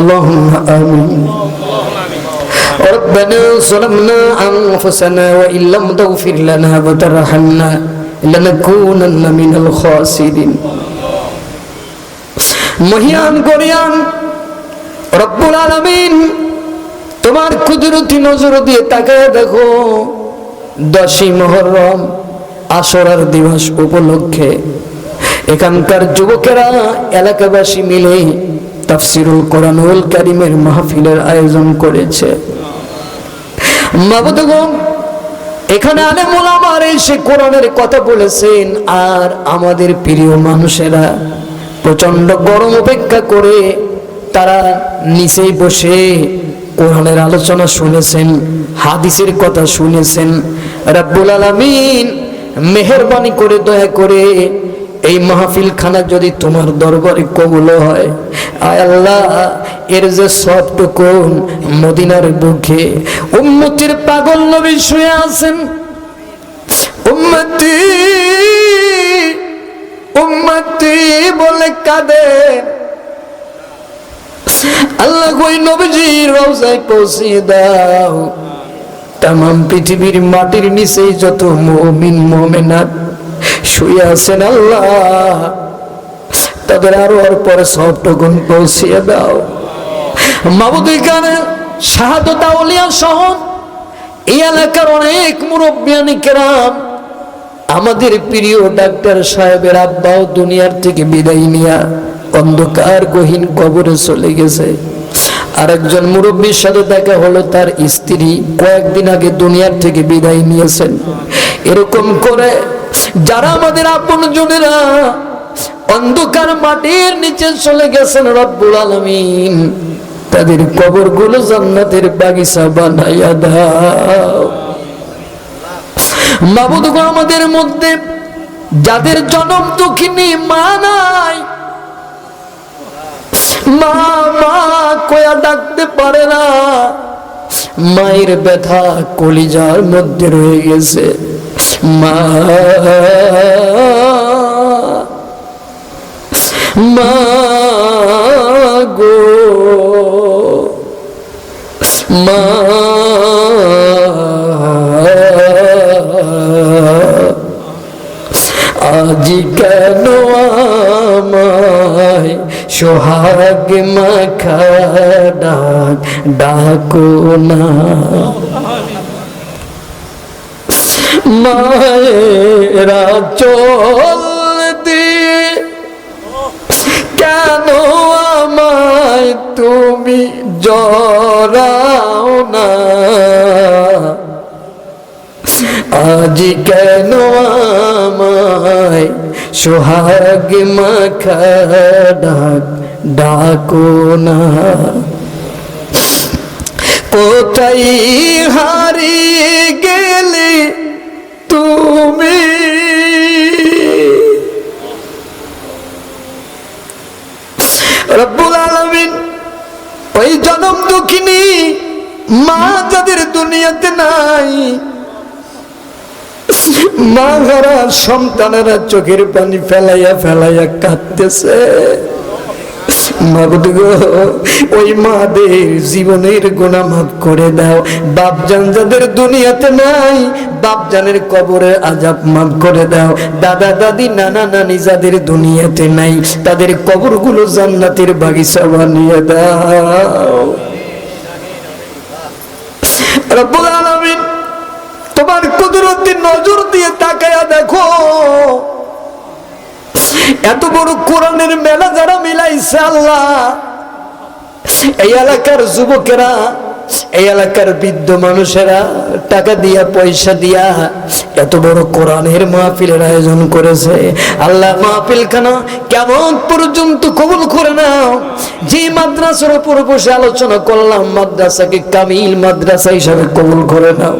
اللهم آمين ربنا ظلمنا أنفسنا وإن لم تغفر لنا وترحمنا لنكونن من الخاسرين মহিয়ান গরিয়ান রব্বুল আলামিন তোমার কুদরতি নজর দিয়ে তাকায় দেখো দশই মহরম আসরার দিবস উপলক্ষে এখানকার যুবকেরা এলাকাবাসী মিলে তাফসিরুল কোরআনুল কারিমের মাহফিলের আয়োজন করেছে। মাবুদগণ এখানে আলে মোলামার এসে কোরআনের কথা বলেছেন, আর আমাদের প্রিয় মানুষেরা প্রচণ্ড গরম অপেক্ষা করে তারা নিচেই বসে কোরআনের আলোচনা শুনেছেন, হাদিসের কথা শুনেছেন। রাব্বুল আলামিন মেহেরবানি করে, দয়া করে এই মাহফিল খানা যদি তোমার দরবারে কবুল হয়, আয় আল্লাহ, এর যে সবটুকুন মদিনার বুকে, উম্মতির পাগল নবী শুয়ে আছেন। উম্মতি উম্মতি বলে কাঁদে। আল্লাহ কই নবীজি রওজায় পৌঁছে দাও। তাম পৃথিবীর মাটির নিচে যত মুমিন, মুমিনাত শুয়ে আছেন আল্লাহ। তাদের আরও আর পরে সবটুকুন পৌঁছিয়ে দাও। মাবুদি কানে শাহাদত আউলিয়া সহ এই এলাকার অনেক মুরব্বিয়ানি কেরাম, আমাদের প্রিয় ডাক্তার সাহেবের আব্বাও দুনিয়ার থেকে বিদায় নিয়া অন্ধকার গহীন কবরে চলে গেছে। আরেকজন মুরব্বীর সাথে দেখা হলো, তার স্ত্রী কয়েকদিন আগে দুনিয়ার থেকে বিদায় নিয়েছেন। এরকম করে যারা আমাদের আপন জনেরা অন্ধকার মাটির নিচে চলে গেছেন রব্বুল আলমিন, তাদের কবরগুলো জান্নাতের বাগিচা বানাইয়া দাও। মাবুদগণ আমাদের মধ্যে যাদের জনম দুঃখিনী মা নাই, মা মা কয়া ডাকতে পারে না, মায়ের ব্যথা কলিজার মধ্যে রয়ে গেছে। মা মা গো মা আজ কেন আমায় সোহাগ মাখা ডাক ডাকো না। মায়েরা চল দিয়ে কেন আমায় তুমি জরাও না? আজ কেন আমায় সোহাগ মাখা ডাক ডাকো না? কোথায় হারিয়ে গেলে তুমি রব্বুল আলমিন ওই জনম দুঃখিনী মা যাদের দুনিয়াতে নাই, মা ঘরা সন্তানেরা চোখের পানি ফেলাইয়া ফেলাইয়া কাঁদতেছে। ওই মাদের জীবনের গোনা মাফ করে দাও। বাপজান যাদের দুনিয়াতে নাই, বাপজানের কবরের আজাব মাফ করে দাও। দাদা, দাদি, নানা, নানি যাদের দুনিয়াতে নাই, তাদের কবরগুলো জান্নাতের বাগিচা বানিয়ে দাও। রব্বুল আলামিন, তোমার কুদরতি নজর দিয়ে তাকায়া দেখো। এত বড় কোরআনের মেলা যারা মিলাইছে আল্লাহ এই এলাকার যুবকেরা এই এলাকার বৃদ্ধ মানুষেরা টাকা দিয়া, পয়সা দিয়া এত বড় কোরআনের মাহফিলের আয়োজন করেছে। আল্লাহ মাহফিল খানা কেমন পর্যন্ত কবুল করে নাও। যে মাদ্রাসার উপর বসে আলোচনা করলাম, মাদ্রাসাকে কামিল মাদ্রাসা হিসাবে কবুল করে নাও।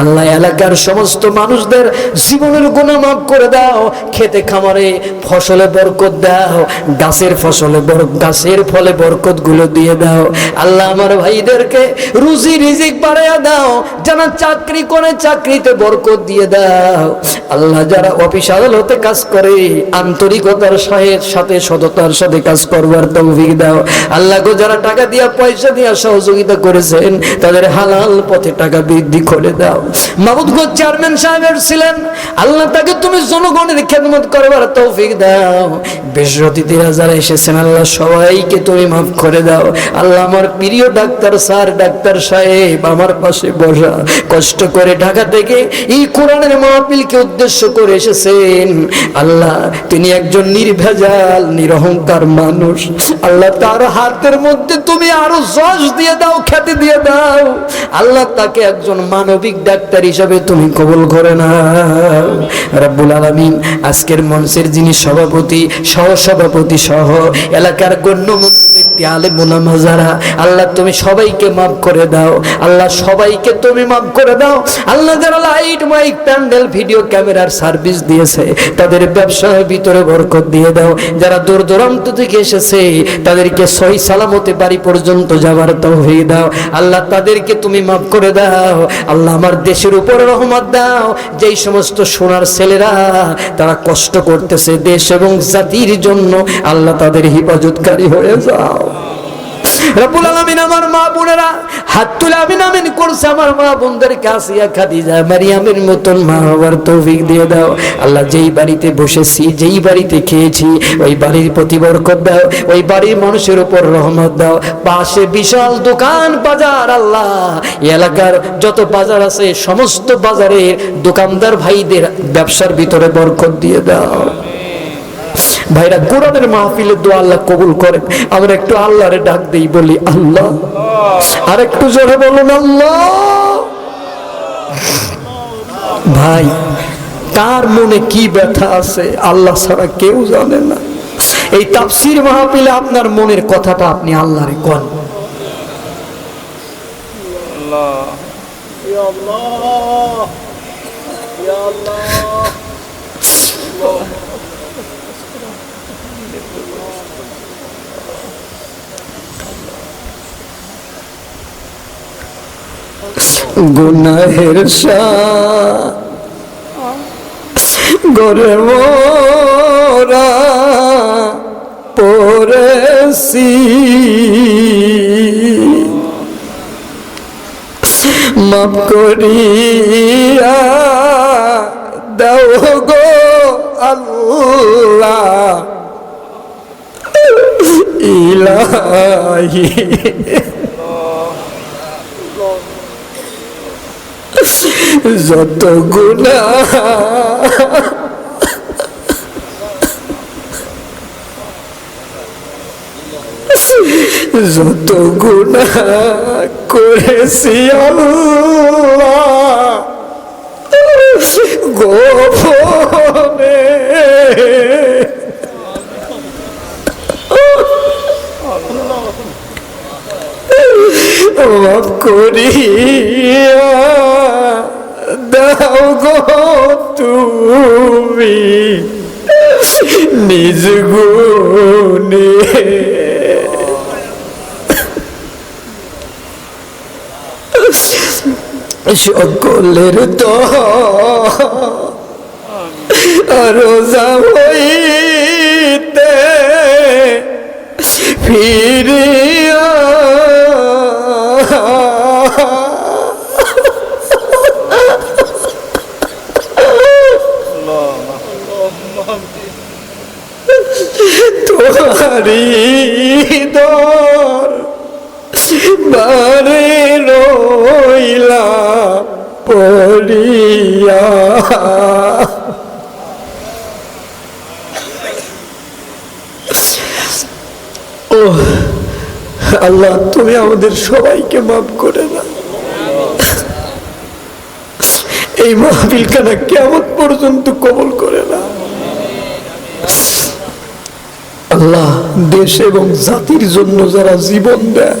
আল্লাহ এলাকার সমস্ত মানুষদের জীবনের গুণা মাফ করে দাও। খেতে, খামারে ফসলে বরকত দাও। গাছের ফসলে গাছের ফলে বরকতগুলো দিয়ে দাও। আল্লাহ আমার ভাইদেরকে রুজি রিজিক বাড়াইয়া দাও যারা চাকরি করে চাকরিতে বরকত দিয়ে দাও। আল্লাহ যারা অফিস আদালতে কাজ করে, আন্তরিকতার সাহের সাথে, সততার সাথে কাজ করবার তৌফিক দাও। আল্লাহ গো, যারা টাকা দিয়া, পয়সা দিয়া সহযোগিতা করেছেন, তাদের হালাল পথে টাকা বৃদ্ধি করে দাও। মাহমুদ গো, চেয়ারম্যান সাহেবের ছিলেন আল্লাহ তাকে তুমি জনগণের খেদমত করবার তৌফিক দাও। বেসরতিরা যারা এসেছেন, আল্লাহ সবাইকে তুমি মাফ করে দাও। আল্লাহ আমার প্রিয় ডাক্তার স্যার ডাক্তার সাহেব আমার পাশে বসা। কষ্ট করে ঢাকা থেকে এই কোরআনের মাহফিলকে উদ্দেশ্য করে এসেছেন। আল্লাহ, তিনি একজন নির্ভেজাল, নিরহংকার মানুষ। আল্লাহ তার হাতের মধ্যে তুমি আরও যশ দিয়ে দাও, খ্যাতি দিয়ে দাও। আল্লাহ তাকে একজন মানবিক ডাক্তার হিসাবে তুমি কবুল করে না রাব্বুল আলামিন, আজকের মঞ্চের যিনি সভাপতি সহ সভাপতি সহ এলাকার গণ্যমান্য ব্যক্তি আলেমুলামা যারা, আল্লাহ তুমি সবাইকে মাফ করে দাও। আল্লাহ সবাইকে তুমি মাফ করে দাও। আল্লাহ যারা লাইট মাইক প্যান্ডেল ভিডিও ক্যামেরার সার্ভিস দিয়েছে, তাদের ব্যবসার ভিতরে বরকত দিয়ে দাও। যারা দূর দূরান্ত থেকে এসেছে, তাদেরকে সহি সালামতে বাড়ি পর্যন্ত যাবার তৌফিক দাও। আল্লাহ তাদেরকে তুমি মাফ করে দাও। আল্লাহ আমার দেশের উপরে রহমত দাও। যেই সমস্ত সোনার ছেলেরা, তারা কষ্ট করতেছে দেশ এবং জাতির জন্য, আল্লাহ তাদের হিফাজতকারী হয়ে যাও। রব্বুল আলামিন আমার মা বোনেরা, হাত তুলে আমিন আমিন করছে আমার মা মারিয়ামের মতন মা তৌফিক দিয়ে দাও। আল্লাহ যেই বাড়িতে বসেছি, যেই বাড়িতে খেয়েছি, ওই বাড়ির প্রতি বরকত দাও, ওই বাড়ির মানুষের উপর রহমত দাও। পাশে বিশাল দোকান বাজার আল্লাহ। এলাকার যত বাজার আছে, সমস্ত বাজারের দোকানদার ভাইদের ব্যবসার ভিতরে বরকত দিয়ে দাও। ভাইরা, কোরআনের মাহফিলে দোয়া আল্লাহ কবুল করেন। আমরা একটু আল্লাহরে ডাক দেই, বলি আল্লাহ। আর একটু জোরে বলুন, আল্লাহ। ভাই, কার মনে কি ব্যথা আছে, আল্লাহ ছাড়া কেউ জানে না। এই তাফসির মাহফিলে আপনার মনের কথাটা আপনি আল্লাহরে কন? يا গুনাহের গরে মোরা পড়েছি। মাপ করিয়া দাও গো আল্লাহ। ইলাহি যত গুণা। যত গুণা করেছি গোপনে। মাফ করিয়া দাও গো তুমি নিজ গুণে। সকলের তো রোজা হইতে ফিরিয়া ও আল্লাহ, তুমি আমাদের সবাইকে মাফ করে না এই মাহফিল খানা কেমন পর্যন্ত কবল করে না। আল্লাহ, দেশ এবং জাতির জন্য যারা জীবন দেয়